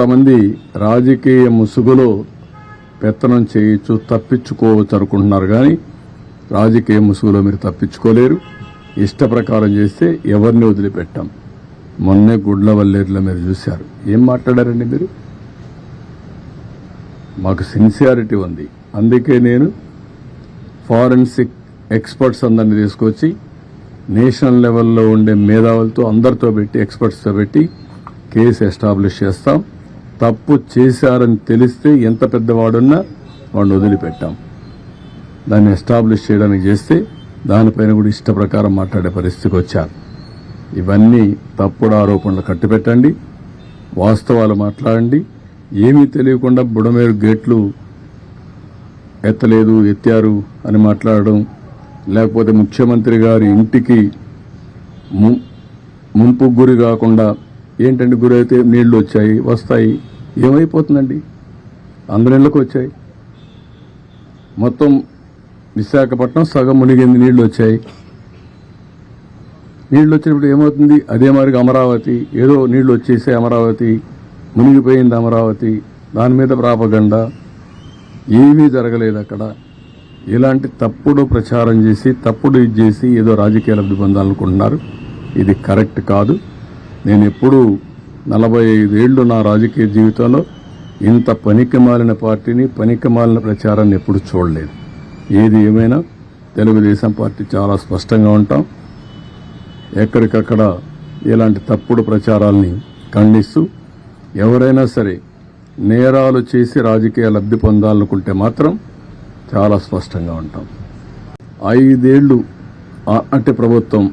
కొంతమంది రాజకీయ ముసుగులో పెత్తనం చేయొచ్చు తప్పించుకోవచ్చు అనుకుంటున్నారు కానీ రాజకీయ ముసుగులో మీరు తప్పించుకోలేరు. ఇష్ట ప్రకారం చేస్తే ఎవరిని వదిలిపెట్టాం. మొన్నే గుడ్ల వల్లేరులో మీరు చూశారు. ఏం మాట్లాడారండి మీరు? మాకు సిన్సియారిటీ ఉంది. అందుకే నేను ఫారెన్సిక్ ఎక్స్పర్ట్స్ అందరిని తీసుకొచ్చి నేషనల్ లెవెల్లో ఉండే మేధావులతో అందరితో పెట్టి ఎక్స్పర్ట్స్తో పెట్టి కేసు ఎస్టాబ్లిష్ చేస్తాం. తప్పు చేశారని తెలిస్తే ఎంత పెద్దవాడున్నా వాడిని వదిలిపెట్టాం. దాన్ని ఎస్టాబ్లిష్ చేయడానికి చేస్తే దానిపైన కూడా ఇష్ట ప్రకారం మాట్లాడే పరిస్థితికి వచ్చారు. ఇవన్నీ తప్పుడు ఆరోపణలు కట్టిపెట్టండి వాస్తవాలు మాట్లాడండి. ఏమీ తెలియకుండా బుడమేరు గేట్లు ఎత్తలేదు ఎత్తారు అని మాట్లాడడం లేకపోతే ముఖ్యమంత్రి గారి ఇంటికి ము- ముంపు గురి కాకుండా ఏంటంటే గురైతే నీళ్ళు వచ్చాయి వస్తాయి ఏమైపోతుందండి? అందరి ఇళ్ళకి వచ్చాయి. మొత్తం విశాఖపట్నం సగం మునిగింది నీళ్ళు వచ్చాయి. నీళ్ళు వచ్చినప్పుడు ఏమవుతుంది? అదే మరి అమరావతి ఏదో నీళ్ళు వచ్చేసే అమరావతి మునిగిపోయింది అమరావతి. దాని మీద ప్రాపగండ. ఏమీ జరగలేదు అక్కడ. ఇలాంటి తప్పుడు ప్రచారం చేసి తప్పుడు ఇది చేసి ఏదో రాజకీయ లబ్ధి పొందాలనుకుంటున్నారు ఇది కరెక్ట్ కాదు. నేను ఎప్పుడూ నలభై ఐదేళ్ళు నా రాజకీయ జీవితంలో ఇంత పనికి మాలిన పార్టీని పనికి మాలిన ప్రచారాన్ని ఎప్పుడు చూడలేదు. ఏది ఏమైనా తెలుగుదేశం పార్టీ చాలా స్పష్టంగా ఉంటాం. ఎక్కడికక్కడ ఇలాంటి తప్పుడు ప్రచారాల్ని ఖండిస్తూ ఎవరైనా సరే నేరాలు చేసి రాజకీయ లబ్ధి పొందాలనుకుంటే మాత్రం చాలా స్పష్టంగా ఉంటాం. ఐదేళ్ళు ఆ- అంటే ప్రభుత్వం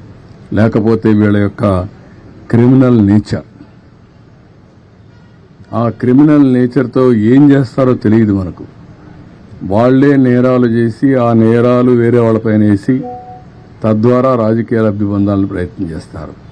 లేకపోతే వీళ్ళ యొక్క క్రిమినల్ నేచర్. ఆ క్రిమినల్ నేచర్తో ఏం చేస్తారో తెలియదు మనకు. వాళ్ళే నేరాలు చేసి ఆ నేరాలు వేరే వాళ్ళపైన వేసి తద్వారా రాజకీయ లబ్ధి పొందాలని ప్రయత్నం చేస్తారు.